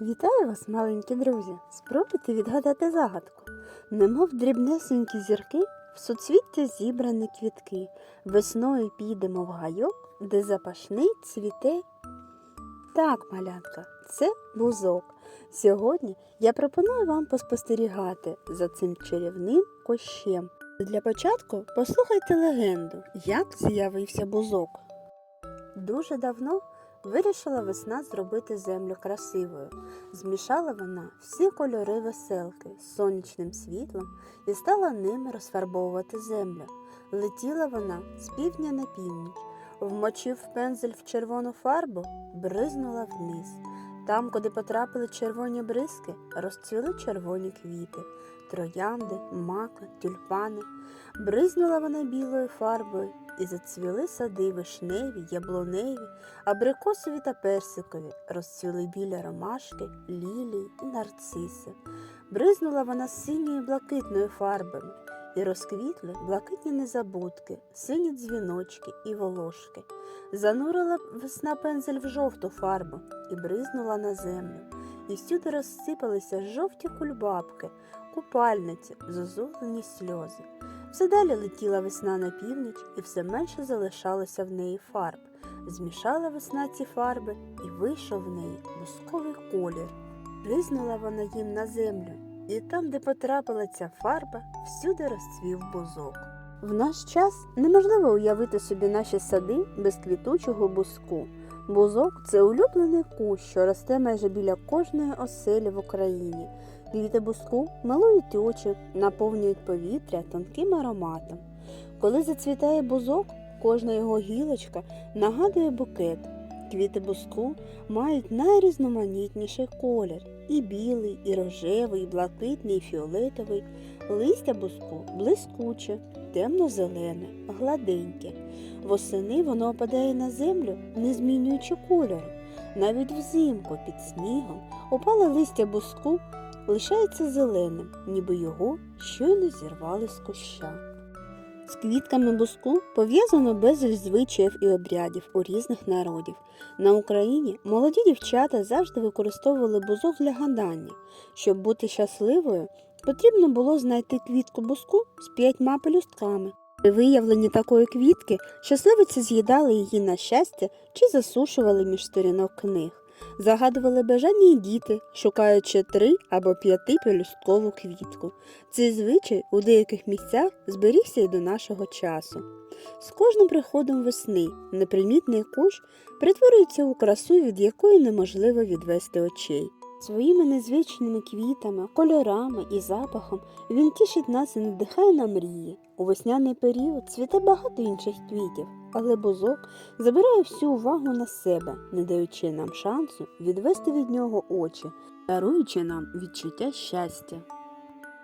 Вітаю вас, маленькі друзі! Спробуйте відгадати загадку. Немов дрібнесенькі зірки, в суцвіття зібрані квітки. Весною підемо в гайок, де запашний цвіте. Так, малятка, це бузок. Сьогодні я пропоную вам поспостерігати за цим чарівним кощем. Для початку послухайте легенду, як з'явився бузок. Дуже давно Вирішила весна зробити землю красивою. Змішала вона всі кольори веселки з сонячним світлом і стала ними розфарбовувати землю. Летіла вона з півдня на північ, вмочив пензель в червону фарбу, бризнула вниз. Там, куди потрапили червоні бризки, розцвіли червоні квіти, троянди, маки, тюльпани. Бризнула вона білою фарбою і зацвіли сади вишневі, яблуневі, абрикосові та персикові, розцвіли біля ромашки, лілії і нарциси. Бризнула вона синьою блакитною фарбами, і розквітли блакитні незабудки, сині дзвіночки і волошки. Занурила весна пензель в жовту фарбу і бризнула на землю. І всюди розсипалися жовті кульбабки, купальниці, зозулені сльози. Все далі летіла весна на північ, і все менше залишалося в неї фарб. Змішала весна ці фарби, і вийшов в неї бусковий колір. Ризнула вона їм на землю, і там, де потрапила ця фарба, всюди розцвів бузок. В наш час неможливо уявити собі наші сади без квітучого бузку. Бузок це улюблений кущ, що росте майже біля кожної оселі в Україні. Квіти бузку милують очі, наповнюють повітря тонким ароматом. Коли зацвітає бузок, кожна його гілочка нагадує букет. Квіти бузку мають найрізноманітніший колір і білий, і рожевий, і блакитний, і фіолетовий. Листя бузку блискуче, темно-зелене, гладеньке. Восени воно опадає на землю, не змінюючи кольору. Навіть взимку під снігом опале листя бузку лишається зеленим, ніби його щойно зірвали з куща. З квітками буску пов'язано безліч звичаїв і обрядів у різних народів. На Україні молоді дівчата завжди використовували бузок для гадання. Щоб бути щасливою, потрібно було знайти квітку буску з п'ятьма пелюстками. При виявленні такої квітки щасливиці з'їдали її на щастя чи засушували між сторінок книг. Загадували бажання діти, шукаючи три або п'яти пелюсткову квітку. Цей звичай у деяких місцях зберігся й до нашого часу. З кожним приходом весни непримітний кущ перетворюється у красу, від якої неможливо відвести очей. Своїми незвичними квітами, кольорами і запахом він тішить нас і надихає на мрії. У весняний період цвіте багато інших квітів, але бузок забирає всю увагу на себе, не даючи нам шансу відвести від нього очі, даруючи нам відчуття щастя.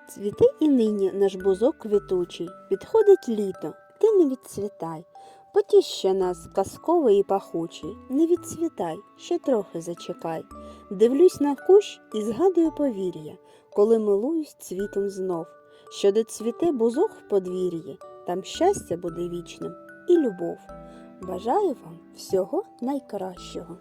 Цвіти і нині наш бузок квітучий, підходить літо, ти не відцвітай. Потіш ще нас казковий і пахучий, не відцвітай, ще трохи зачекай. Дивлюсь на кущ і згадую повір'я, коли милуюсь цвітом знов. Що де цвіте бузок в подвір'ї, там щастя буде вічним і любов. Бажаю вам всього найкращого.